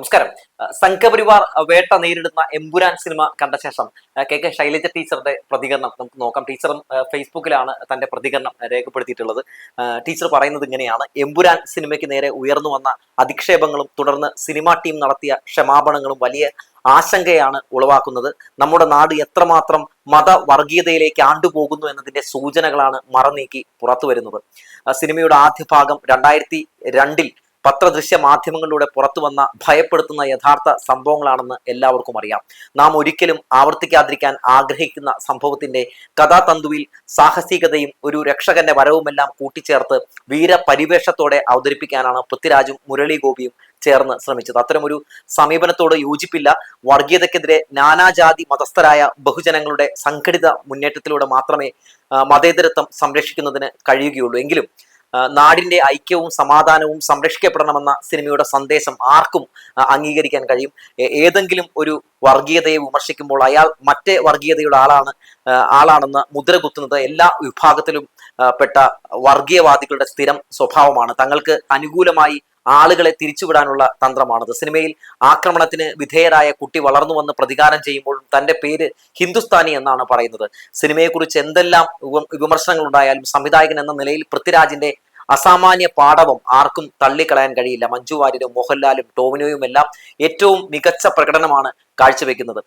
നമസ്കാരം. സംഘപരിവാർ വേട്ട നേരിടുന്ന എമ്പുരാൻ സിനിമ കണ്ട ശേഷം കെ കെ ശൈലജ ടീച്ചറുടെ പ്രതികരണം നമുക്ക് നോക്കാം. ടീച്ചറും ഫേസ്ബുക്കിലാണ് തന്റെ പ്രതികരണം രേഖപ്പെടുത്തിയിട്ടുള്ളത്. ടീച്ചർ പറയുന്നത് ഇങ്ങനെയാണ്. എമ്പുരാൻ സിനിമയ്ക്ക് നേരെ ഉയർന്നു വന്ന അധിക്ഷേപങ്ങളും തുടർന്ന് സിനിമാ ടീം നടത്തിയ ക്ഷമാപണങ്ങളും വലിയ ആശങ്കയാണ് ഉളവാക്കുന്നത്. നമ്മുടെ നാട് എത്രമാത്രം മതവർഗീയതയിലേക്ക് ആണ്ടുപോകുന്നു എന്നതിന്റെ സൂചനകളാണ് മറനീക്കി പുറത്തു വരുന്നത്. സിനിമയുടെ ആദ്യ ഭാഗം രണ്ടായിരത്തി രണ്ടിൽ പത്രദൃശ്യ മാധ്യമങ്ങളിലൂടെ പുറത്തു വന്ന ഭയപ്പെടുത്തുന്ന യഥാർത്ഥ സംഭവങ്ങളാണെന്ന് എല്ലാവർക്കും അറിയാം. നാം ഒരിക്കലും ആവർത്തിക്കാതിരിക്കാൻ ആഗ്രഹിക്കുന്ന സംഭവത്തിന്റെ കഥാതന്തുവിൽ സാഹസികതയും ഒരു രക്ഷകന്റെ വരവുമെല്ലാം കൂട്ടിച്ചേർത്ത് വീരപരിവേഷത്തോടെ അവതരിപ്പിക്കാനാണ് പൃഥ്വിരാജും മുരളി ഗോപിയും ചേർന്ന് ശ്രമിച്ചത്. അത്തരമൊരു സമീപനത്തോട് യോജിപ്പില്ല. വർഗീയതക്കെതിരെ നാനാജാതി മതസ്ഥരായ ബഹുജനങ്ങളുടെ സംഘടിത മുന്നേറ്റത്തിലൂടെ മാത്രമേ മതേതരത്വം സംരക്ഷിക്കുന്നതിന് കഴിയുകയുള്ളൂ. എങ്കിലും നാടിന്റെ ഐക്യവും സമാധാനവും സംരക്ഷിക്കപ്പെടണമെന്ന സിനിമയുടെ സന്ദേശം ആർക്കും അംഗീകരിക്കാൻ കഴിയും. ഏതെങ്കിലും ഒരു വർഗീയതയെ വിമർശിക്കുമ്പോൾ അയാൾ മറ്റേ വർഗീയതയുടെ ആളാണ് ആളാണെന്ന് മുദ്ര കുത്തുന്നത് എല്ലാ വിഭാഗത്തിലും പെട്ട വർഗീയവാദികളുടെ സ്ഥിരം സ്വഭാവമാണ്. തങ്ങൾക്ക് അനുകൂലമായി ആളുകളെ തിരിച്ചുവിടാനുള്ള തന്ത്രമാണത്. സിനിമയിൽ ആക്രമണത്തിന് വിധേയരായ കുട്ടി വളർന്നു വന്ന് പ്രതികാരം ചെയ്യുമ്പോഴും തന്റെ പേര് ഹിന്ദുസ്ഥാനി എന്നാണ് പറയുന്നത്. സിനിമയെക്കുറിച്ച് എന്തെല്ലാം വിമ- വിമർശനങ്ങൾ ഉണ്ടായാലും സംവിധായകൻ എന്ന നിലയിൽ പൃഥ്വിരാജിന്റെ അസാമാന്യ പാടവം ആർക്കും തള്ളിക്കളയാൻ കഴിയില്ല. മഞ്ജു വാര്യരും മോഹൻലാലും ടോവിനോയും എല്ലാം ഏറ്റവും മികച്ച പ്രകടനമാണ് കാഴ്ചവെക്കുന്നത്.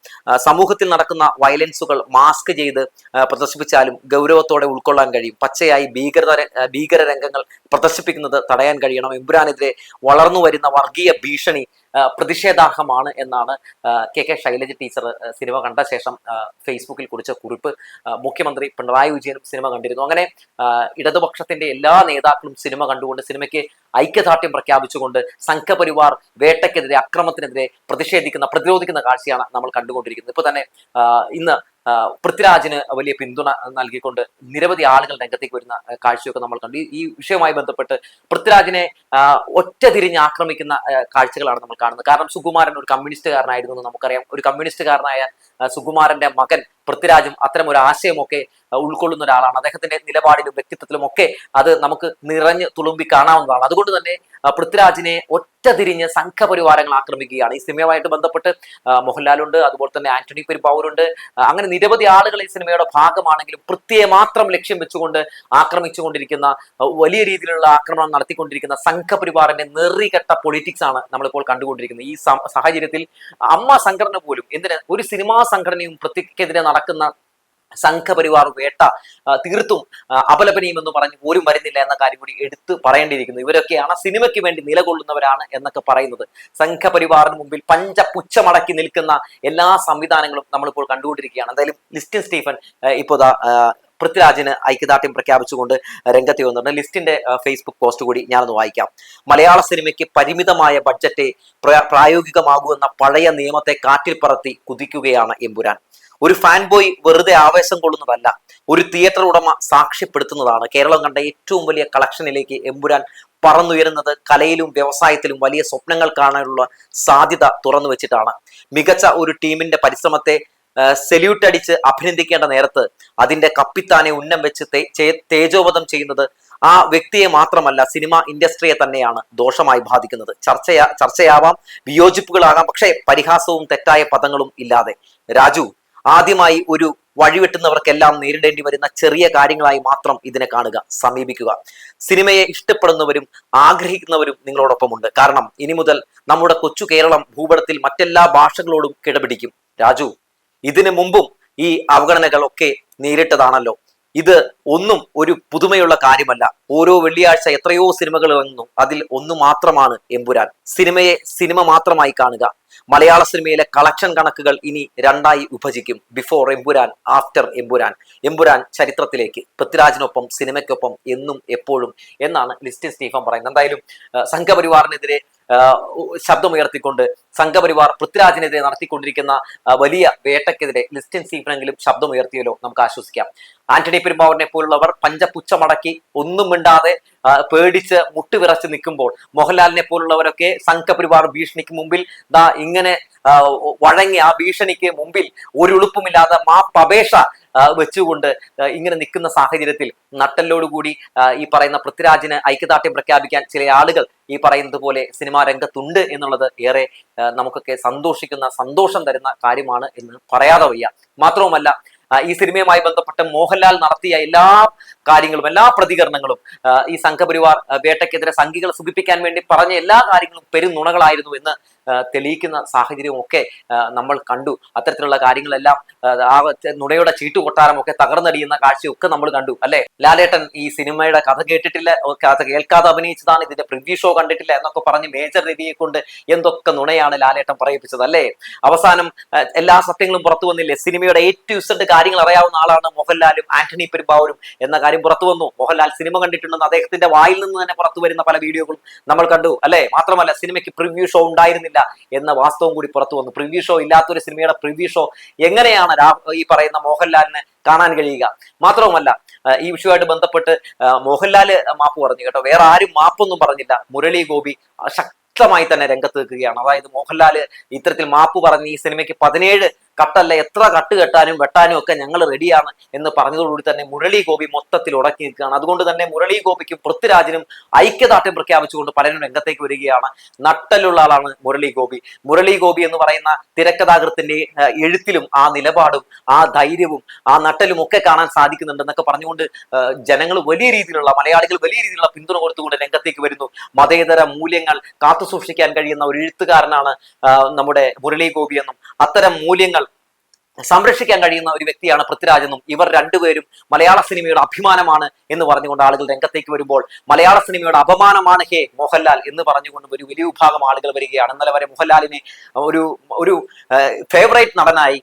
സമൂഹത്തിൽ നടക്കുന്ന വയലൻസുകൾ മാസ്ക് ചെയ്ത് പ്രദർശിപ്പിച്ചാലും ഗൗരവത്തോടെ ഉൾക്കൊള്ളാൻ കഴിയും. പച്ചയായി ഭീകരത ഭീകര രംഗങ്ങൾ പ്രദർശിപ്പിക്കുന്നത് തടയാൻ കഴിയണം. എമ്പുരാനെതിരെ വളർന്നു വരുന്ന വർഗീയ ഭീഷണി പ്രതിഷേധാർഹമാണ് എന്നാണ് K K Shailaja teacher cinema കണ്ട ശേഷം ഫേസ്ബുക്കിൽ കുറിച്ച കുറിപ്പ് മുഖ്യമന്ത്രി പിണറായി വിജയനും സിനിമ കണ്ടിരുന്നു. അങ്ങനെ ഇടതുപക്ഷത്തിന്റെ എല്ലാ നേതാക്കളും സിനിമ കണ്ടുകൊണ്ട് സിനിമയ്ക്ക് ഐക്യദാർഢ്യം പ്രഖ്യാപിച്ചുകൊണ്ട് സംഘപരിവാർ വേട്ടയ്ക്കെതിരെ അക്രമത്തിനെതിരെ പ്രതിഷേധിക്കുന്ന പ്രതിരോധിക്കുന്ന കാഴ്ചയാണ് നമ്മൾ കണ്ടുകൊണ്ടിരിക്കുന്നത്. ഇപ്പൊ തന്നെ ഇന്ന് പൃഥ്വിരാജിന് വലിയ പിന്തുണ നൽകിക്കൊണ്ട് നിരവധി ആളുകൾ രംഗത്തേക്ക് വരുന്ന കാഴ്ചയൊക്കെ നമ്മൾ കണ്ടു. ഈ- വിഷയവുമായി ബന്ധപ്പെട്ട് പൃഥ്വിരാജിനെ ഒറ്റ തിരിഞ്ഞ് ആക്രമിക്കുന്ന കാഴ്ചകളാണ് നമ്മൾ കാണുന്നത്. കാരണം സുകുമാരൻ ഒരു കമ്മ്യൂണിസ്റ്റുകാരനായിരുന്നു എന്ന് നമുക്കറിയാം. ഒരു കമ്മ്യൂണിസ്റ്റുകാരനായ സുകുമാരന്റെ മകൻ പൃഥ്വിരാജും അത്തരം ഒരു ആശയമൊക്കെ ഉൾക്കൊള്ളുന്ന ഒരാളാണ്. അദ്ദേഹത്തിന്റെ നിലപാടിലും വ്യക്തിത്വത്തിലും ഒക്കെ അത് നമുക്ക് നിറഞ്ഞ് തുളുമ്പി കാണാവുന്നതാണ്. അതുകൊണ്ട് തന്നെ പൃഥ്വിരാജിനെ ഒറ്റ തിരിഞ്ഞ് സംഘപരിവാരങ്ങൾ ആക്രമിക്കുകയാണ്. ഈ സിനിമയുമായിട്ട് ബന്ധപ്പെട്ട് മോഹൻലാലുണ്ട് അതുപോലെ തന്നെ ആന്റണി പെരുമ്പാവൂരുണ്ട്. അങ്ങനെ നിരവധി ആളുകൾ ഈ സിനിമയുടെ ഭാഗമാണെങ്കിലും പൃഥ്വിയെ മാത്രം ലക്ഷ്യം വെച്ചുകൊണ്ട് ആക്രമിച്ചുകൊണ്ടിരിക്കുന്ന വലിയ രീതിയിലുള്ള ആക്രമണം നടത്തിക്കൊണ്ടിരിക്കുന്ന സംഘപരിവാറിന്റെ നെറികെട്ട പൊളിറ്റിക്സ് ആണ് നമ്മളിപ്പോൾ കണ്ടുകൊണ്ടിരിക്കുന്നത്. ഈ സാഹചര്യത്തിൽ അമ്മ സംഘടന പോലും എന്തിന്? ഒരു സിനിമാ സംഘടനയും പൃഥ്വിക്കെതിരെ നടക്കുന്ന സംഘപരിവാർ വേട്ട തീർത്തും ആ, അപലപനീയം എന്ന് പറഞ്ഞ് പോലും വരുന്നില്ല എന്ന കാര്യം കൂടി എടുത്ത് പറയേണ്ടിയിരിക്കുന്നു. ഇവരൊക്കെയാണ് സിനിമയ്ക്ക് വേണ്ടി നിലകൊള്ളുന്നവരാണ് എന്നൊക്കെ പറയുന്നത്. സംഘപരിവാറിന് മുമ്പിൽ പഞ്ചപുച്ഛമടക്കി നിൽക്കുന്ന എല്ലാ സംവിധാനങ്ങളും നമ്മളിപ്പോൾ കണ്ടുകൊണ്ടിരിക്കുകയാണ്. എന്തായാലും ലിസ്റ്റിൻ സ്റ്റീഫൻ ഇപ്പോൾ പൃഥ്വിരാജിന് ഐക്യദാർഢ്യം പ്രഖ്യാപിച്ചുകൊണ്ട് രംഗത്ത് വന്നിട്ടുണ്ട്. ലിസ്റ്റിന്റെ ഫേസ്ബുക്ക് പോസ്റ്റ് കൂടി ഞാനൊന്ന് വായിക്കാം. മലയാള സിനിമയ്ക്ക് പരിമിതമായ ബഡ്ജറ്റ് പ്ര- പ്രായോഗികമാകുമെന്ന പഴയ നിയമത്തെ കാറ്റിൽ പറത്തി കുതിക്കുകയാണ് എമ്പുരാൻ. ഒരു ഫാൻ ബോയ് വെറുതെ ആവേശം കൊള്ളുന്നതല്ല. ഒരു തിയേറ്റർ ഉടമ സാക്ഷ്യപ്പെടുത്തുന്നതാണ്. കേരളം കണ്ട ഏറ്റവും വലിയ കളക്ഷനിലേക്ക് എമ്പുരാൻ പറന്നുയരുന്നത് കലയിലും വ്യവസായത്തിലും വലിയ സ്വപ്നങ്ങൾ കാണാനുള്ള സാധ്യത തുറന്നു വെച്ചിട്ടാണ്. മികച്ച ഒരു ടീമിന്റെ പരിശ്രമത്തെ സെല്യൂട്ട് അടിച്ച് അഭിനന്ദിക്കേണ്ട നേരത്ത് അതിന്റെ കപ്പിത്താനെ ഉന്നം വെച്ച് തേജോവധം ചെയ്യുന്നത് ആ വ്യക്തിയെ മാത്രമല്ല സിനിമ ഇൻഡസ്ട്രിയെ തന്നെയാണ് ദോഷമായി ബാധിക്കുന്നത്. ചർച്ചയാ ചർച്ചയാവാം വിയോജിപ്പുകളാകാം പക്ഷേ പരിഹാസവും തെറ്റായ പദങ്ങളും ഇല്ലാതെ. രാജു ആദ്യമായി ഒരു വഴിവെട്ടുന്നവർക്കെല്ലാം നേരിടേണ്ടി വരുന്ന ചെറിയ കാര്യങ്ങളായി മാത്രം ഇതിനെ കാണുക സമീപിക്കുക. സിനിമയെ ഇഷ്ടപ്പെടുന്നവരും ആഗ്രഹിക്കുന്നവരും നിങ്ങളോടൊപ്പമുണ്ട്. കാരണം ഇനി മുതൽ നമ്മുടെ കൊച്ചു കേരളം ഭൂപടത്തിൽ മറ്റെല്ലാ ഭാഷകളോടും കിടപിടിക്കും. രാജു ഇതിനു മുമ്പും ഈ അവഗണനകളൊക്കെ നേരിട്ടതാണല്ലോ. ഇത് ഒന്നും ഒരു പുതുമയുള്ള കാര്യമല്ല. ഓരോ വെള്ളിയാഴ്ച എത്രയോ സിനിമകൾ ഇറങ്ങുന്നു അതിൽ ഒന്ന് മാത്രമാണ് എമ്പുരാൻ. സിനിമയെ സിനിമ മാത്രമായി കാണുക. മലയാള സിനിമയിലെ കളക്ഷൻ കണക്കുകൾ ഇനി രണ്ടായി വിഭജിക്കും. Before Empuraan after Empuraan. Empuraan ചരിത്രത്തിലേക്ക് പൃഥ്വിരാജിനൊപ്പം സിനിമയ്ക്കൊപ്പം എന്നും എപ്പോഴും എന്നാണ് ലിസ്റ്റിൻ സ്റ്റീഫൻ പറയുന്നത്. എന്തായാലും സംഘപരിവാറിനെതിരെ ശബ്ദമുയർത്തിക്കൊണ്ട് സംഘപരിവാർ പൃഥ്വിരാജിനെതിരെ നടത്തിക്കൊണ്ടിരിക്കുന്ന വലിയ വേട്ടയ്ക്കെതിരെ ലിസ്റ്റിൻ സ്റ്റീഫനെങ്കിലും ശബ്ദമുയർത്തിയല്ലോ നമുക്ക് ആശ്വസിക്കാം. ആന്റണി പെരുമ്പാവൂരിനെ പോലുള്ളവർ പഞ്ചപുച്ഛമടക്കി ഒന്നും മിണ്ടാതെ പേടിച്ച് മുട്ടുവിറച്ച് നിൽക്കുമ്പോൾ മോഹൻലാലിനെ പോലുള്ളവരൊക്കെ സംഘപരിവാർ ഭീഷണിക്ക് മുമ്പിൽ ദാ ഇങ്ങനെ വഴങ്ങി ആ ഭീഷണിക്ക് മുമ്പിൽ ഒരു ഉളുപ്പുമില്ലാതെ മാപ്പപേക്ഷ വെച്ചുകൊണ്ട് ഇങ്ങനെ നിൽക്കുന്ന സാഹചര്യത്തിൽ നട്ടലോടുകൂടി ആ, ഈ പറയുന്ന പൃഥ്വിരാജിന് ഐക്യദാർഢ്യം പ്രഖ്യാപിക്കാൻ ചില ആളുകൾ ഈ പറയുന്നത് പോലെ സിനിമാ രംഗത്തുണ്ട് എന്നുള്ളത് ഏറെ നമുക്കൊക്കെ സന്തോഷിക്കുന്ന സന്തോഷം തരുന്ന കാര്യമാണ് എന്ന് പറയാതെ വയ്യ. മാത്രവുമല്ല ഈ സിനിമയുമായി ബന്ധപ്പെട്ട് മോഹൻലാൽ നടത്തിയ എല്ലാ കാര്യങ്ങളും എല്ലാ പ്രതികരണങ്ങളും ഈ സംഘപരിവാർ വേട്ടയ്ക്കെതിരെ സംഘികളെ സുഖിപ്പിക്കാൻ വേണ്ടി പറഞ്ഞ എല്ലാ കാര്യങ്ങളും പെരുന്നുണകളായിരുന്നു എന്ന് തെളിയിക്കുന്ന സാഹചര്യവും ഒക്കെ നമ്മൾ കണ്ടു. അത്തരത്തിലുള്ള കാര്യങ്ങളെല്ലാം ആ, നുണയുടെ നുണയുടെ ചീട്ടുകൊട്ടാരം ഒക്കെ തകർന്നടിയുന്ന കാഴ്ചയൊക്കെ നമ്മൾ കണ്ടു അല്ലെ? ലാലേട്ടൻ ഈ സിനിമയുടെ കഥ കേട്ടിട്ടില്ല കഥ കേൾക്കാതെ അഭിനയിച്ചതാണ് ഇതിന്റെ പ്രിവ്യൂ ഷോ കണ്ടിട്ടില്ല എന്നൊക്കെ പറഞ്ഞ് മേജർ രവിയെ കൊണ്ട് എന്തൊക്കെ നുണയാണ് ലാലേട്ടൻ പറയിപ്പിച്ചത് അല്ലേ? അവസാനം എല്ലാ സത്യങ്ങളും പുറത്തു വന്നില്ലേ? സിനിമയുടെ ഏറ്റവും കാര്യങ്ങൾ അറിയാവുന്ന ആളാണ് മോഹൻലാലും ആന്റണി പെരുമ്പാവൂരും എന്ന കാര്യം പുറത്തു വന്നു. മോഹൻലാൽ സിനിമ കണ്ടിട്ടുണ്ടെന്ന് അദ്ദേഹത്തിന്റെ വായിൽ നിന്ന് തന്നെ പുറത്തു വരുന്ന പല വീഡിയോകളും നമ്മൾ കണ്ടു അല്ലെ? മാത്രമല്ല സിനിമയ്ക്ക് പ്രിവ്യൂ ഷോ ഉണ്ടായിരുന്നില്ല എന്ന വാസ്തവം കൂടി പുറത്തു വന്നു. പ്രിവ്യൂ ഷോ ഇല്ലാത്തൊരു സിനിമയുടെ പ്രിവ്യൂ ഷോ എങ്ങനെയാണ് ഈ പറയുന്ന മോഹൻലാലിന് കാണാൻ കഴിയുക? മാത്രവുമല്ല ഈ വിഷയമായിട്ട് ബന്ധപ്പെട്ട് മോഹൻലാൽ മാപ്പ് പറഞ്ഞു കേട്ടോ. വേറെ ആരും മാപ്പൊന്നും പറഞ്ഞില്ല. മുരളി ഗോപി ശക്തമായി തന്നെ രംഗത്ത് നിൽക്കുകയാണ്. അതായത് മോഹൻലാൽ ഇത്തരത്തിൽ മാപ്പ് പറഞ്ഞ് ഈ സിനിമയ്ക്ക് പതിനേഴ് കട്ടല്ല. എത്ര കട്ട് കെട്ടാനും വെട്ടാനും ഒക്കെ ഞങ്ങൾ റെഡിയാണ് എന്ന് പറഞ്ഞതോടുകൂടി തന്നെ മുരളി ഗോപി മൊത്തത്തിൽ ഉടക്കി നിൽക്കുകയാണ്. അതുകൊണ്ട് തന്നെ മുരളി ഗോപിക്കും പൃഥ്വിരാജിനും ഐക്യദാർഢ്യം പ്രഖ്യാപിച്ചുകൊണ്ട് പലരും രംഗത്തേക്ക് വരികയാണ്. നട്ടലുള്ള ആളാണ് മുരളി ഗോപി. മുരളി ഗോപി എന്ന് പറയുന്ന തിരക്കഥാകൃത്തിന്റെ എഴുത്തിലും ആ നിലപാടും ആ ധൈര്യവും ആ നട്ടലും ഒക്കെ കാണാൻ സാധിക്കുന്നുണ്ടെന്നൊക്കെ പറഞ്ഞുകൊണ്ട് ജനങ്ങൾ വലിയ രീതിയിലുള്ള മലയാളികൾ വലിയ രീതിയിലുള്ള പിന്തുണ കൊടുത്തുകൊണ്ട് രംഗത്തേക്ക് വരുന്നു. മതേതര മൂല്യങ്ങൾ കാത്തുസൂക്ഷിക്കാൻ കഴിയുന്ന ഒരു എഴുത്തുകാരനാണ് നമ്മുടെ മുരളി ഗോപി എന്നും അത്തരം മൂല്യങ്ങൾ സംരക്ഷിക്കാൻ കഴിയുന്ന ഒരു വ്യക്തിയാണ് പൃഥ്വിരാജ് എന്നും ഇവർ രണ്ടുപേരും മലയാള സിനിമയുടെ അഭിമാനമാണ് എന്ന് പറഞ്ഞുകൊണ്ട് ആളുകൾ രംഗത്തേക്ക് വരുമ്പോൾ മലയാള സിനിമയുടെ അപമാനമാണ് ഹേ മോഹൻലാൽ എന്ന് പറഞ്ഞുകൊണ്ട് ഒരു വലിയ വിഭാഗം ആളുകൾ വരികയാണ്. ഇന്നലെ വരെ മോഹൻലാലിനെ ഒരു ഒരു ഫേവറേറ്റ് നടനായി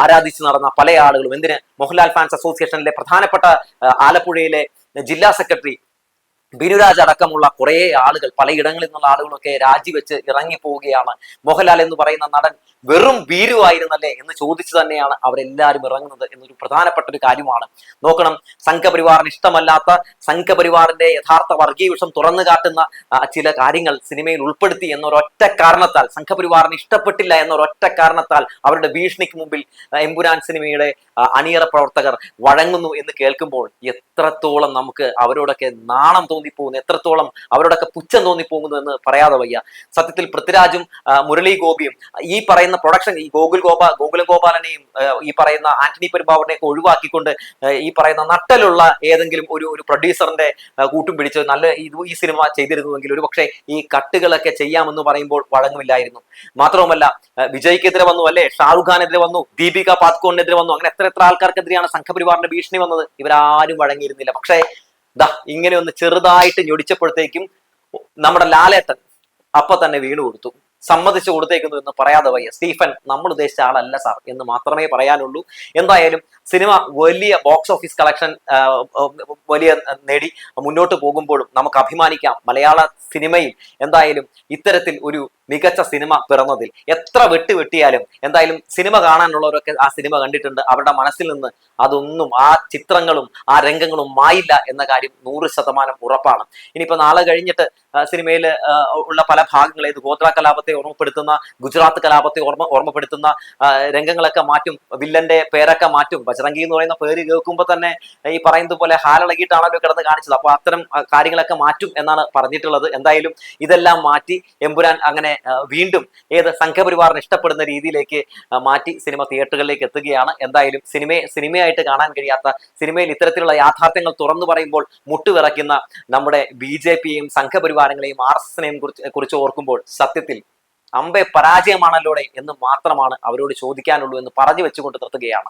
ആരാധിച്ചു നടന്ന പല ആളുകളും എന്തിന്? മോഹൻലാൽ ഫാൻസ് അസോസിയേഷനിലെ പ്രധാനപ്പെട്ട ആലപ്പുഴയിലെ ജില്ലാ സെക്രട്ടറി ബിനുരാജ് അടക്കമുള്ള കുറേ ആളുകൾ പലയിടങ്ങളിൽ നിന്നുള്ള ആളുകളൊക്കെ രാജിവെച്ച് ഇറങ്ങി പോവുകയാണ്. മോഹൻലാൽ എന്ന് പറയുന്ന നടൻ വെറും ഭീരുവായിരുന്നല്ലേ എന്ന് ചോദിച്ചു തന്നെയാണ് അവരെല്ലാവരും ഇറങ്ങുന്നത് എന്നൊരു പ്രധാനപ്പെട്ട ഒരു കാര്യമാണ്. നോക്കണം സംഘപരിവാറിന് ഇഷ്ടമല്ലാത്ത സംഘപരിവാറിന്റെ യഥാർത്ഥ വർഗീയ വിഷം തുറന്നു കാട്ടുന്ന ചില കാര്യങ്ങൾ സിനിമയിൽ ഉൾപ്പെടുത്തി എന്നൊരൊറ്റ കാരണത്താൽ സംഘപരിവാറിന് ഇഷ്ടപ്പെട്ടില്ല എന്നൊരൊറ്റ കാരണത്താൽ അവരുടെ ഭീഷണിക്ക് മുമ്പിൽ എമ്പുരാൻ സിനിമയുടെ അണിയറ പ്രവർത്തകർ വഴങ്ങുന്നു എന്ന് കേൾക്കുമ്പോൾ എത്രത്തോളം നമുക്ക് അവരോടൊക്കെ നാണം തോന്നിപ്പോകുന്നു. എത്രത്തോളം അവരോടൊക്കെ പുച്ഛം തോന്നിപ്പോകുന്നു എന്ന് പറയാതെ വയ്യ. സത്യത്തിൽ പൃഥ്വിരാജും മുരളി ഗോപിയും ഈ പറയുന്ന പ്രൊഡക്ഷൻ ഈ ഗോകുൽ ഗോപാ ഗോകുലം ഗോപാലനെയും ഈ പറയുന്ന ആന്റണി പെരുമ്പാവൂരിനെയൊക്കെ ഒഴിവാക്കിക്കൊണ്ട് ആ, ഈ പറയുന്ന നട്ടലുള്ള ഏതെങ്കിലും ഒരു ഒരു പ്രൊഡ്യൂസറിന്റെ കൂട്ടും പിടിച്ച് നല്ല ഈ സിനിമ ചെയ്തിരുന്നുവെങ്കിൽ ഒരു പക്ഷേ ഈ കട്ടുകളൊക്കെ ചെയ്യാമെന്ന് പറയുമ്പോൾ വഴങ്ങുമില്ലായിരുന്നു. മാത്രവുമല്ല വിജയ്ക്കെതിരെ വന്നു അല്ലെ? ഷാറുഖ് ഖാനെതിരെ വന്നു ദീപിക പാത്കോണിനെതിരെ വന്നു അങ്ങനെ എത്ര എത്ര ആൾക്കാർക്കെതിരെയാണ് സംഘപരിവാറിന്റെ ഭീഷണി വന്നത്? ഇവരാരും വഴങ്ങിയിരുന്നില്ല. പക്ഷേ ദാ ഇങ്ങനെ ഒന്ന് ചെറുതായിട്ട് ഞൊടിച്ചപ്പോഴത്തേക്കും നമ്മുടെ ലാലേട്ടൻ അപ്പൊ തന്നെ വീണു കൊടുത്തു. സമ്മതിച്ചു കൊടുത്തേക്കുന്നു എന്ന് പറയാതെ വയ്യ. സ്റ്റീഫൻ നമ്മൾ ഉദ്ദേശിച്ച ആളല്ല സാർ എന്ന് മാത്രമേ പറയാനുള്ളൂ. എന്തായാലും സിനിമ വലിയ ബോക്സ് ഓഫീസ് കളക്ഷൻ വലിയ നേടി മുന്നോട്ട് പോകുമ്പോഴും നമുക്ക് അഭിമാനിക്കാം. മലയാള സിനിമയിൽ എന്തായാലും ഇത്തരത്തിൽ ഒരു മികച്ച സിനിമ പിറന്നതിൽ. എത്ര വെട്ടി വെട്ടിയാലും എന്തായാലും സിനിമ കാണാനുള്ളവരൊക്കെ ആ സിനിമ കണ്ടിട്ടുണ്ട്. അവരുടെ മനസ്സിൽ നിന്ന് അതൊന്നും ആ ചിത്രങ്ങളും ആ രംഗങ്ങളും മായില്ല എന്ന കാര്യം നൂറ് ശതമാനം ഉറപ്പാണ്. ഇനിയിപ്പോൾ നാളെ കഴിഞ്ഞിട്ട് സിനിമയിൽ ഉള്ള പല ഭാഗങ്ങളെ ഇത് ഗോത്ര കലാപത്തെ ഓർമ്മപ്പെടുത്തുന്ന ഗുജറാത്ത് കലാപത്തെ ഓർമ്മ ഓർമ്മപ്പെടുത്തുന്ന രംഗങ്ങളൊക്കെ മാറ്റും വില്ലന്റെ പേരൊക്കെ മാറ്റും. ബജറംഗി എന്ന് പറയുന്ന പേര് കേൾക്കുമ്പോൾ തന്നെ ഈ പറയുന്നത് പോലെ ഹാലിളകിയിട്ടാണല്ലോ കിടന്ന് കാണിച്ചത്. അപ്പോൾ അത്തരം കാര്യങ്ങളൊക്കെ മാറ്റും എന്നാണ് പറഞ്ഞിട്ടുള്ളത്. എന്തായാലും ഇതെല്ലാം മാറ്റി എമ്പുരാൻ അങ്ങനെ വീണ്ടും ഏത് സംഘപരിവാറിന് ഇഷ്ടപ്പെടുന്ന രീതിയിലേക്ക് മാറ്റി സിനിമ തിയേറ്ററുകളിലേക്ക് എത്തുകയാണ്. എന്തായാലും സിനിമയെ സിനിമയായിട്ട് കാണാൻ കഴിയാത്ത സിനിമയിൽ ഇത്തരത്തിലുള്ള യാഥാർത്ഥ്യങ്ങൾ തുറന്നു പറയുമ്പോൾ മുട്ടുവിറയ്ക്കുന്ന നമ്മുടെ ബി ജെ പിയെയും സംഘപരിവാരങ്ങളെയും ആർ എസ് എസിനെയും കുറിച്ച് കുറിച്ച് ഓർക്കുമ്പോൾ സത്യത്തിൽ അമ്പെ പരാജയമാണല്ലോടെ എന്ന് മാത്രമാണ് അവരോട് ചോദിക്കാനുള്ളൂ എന്ന് പറഞ്ഞു വെച്ചുകൊണ്ട് നിർത്തുകയാണ്.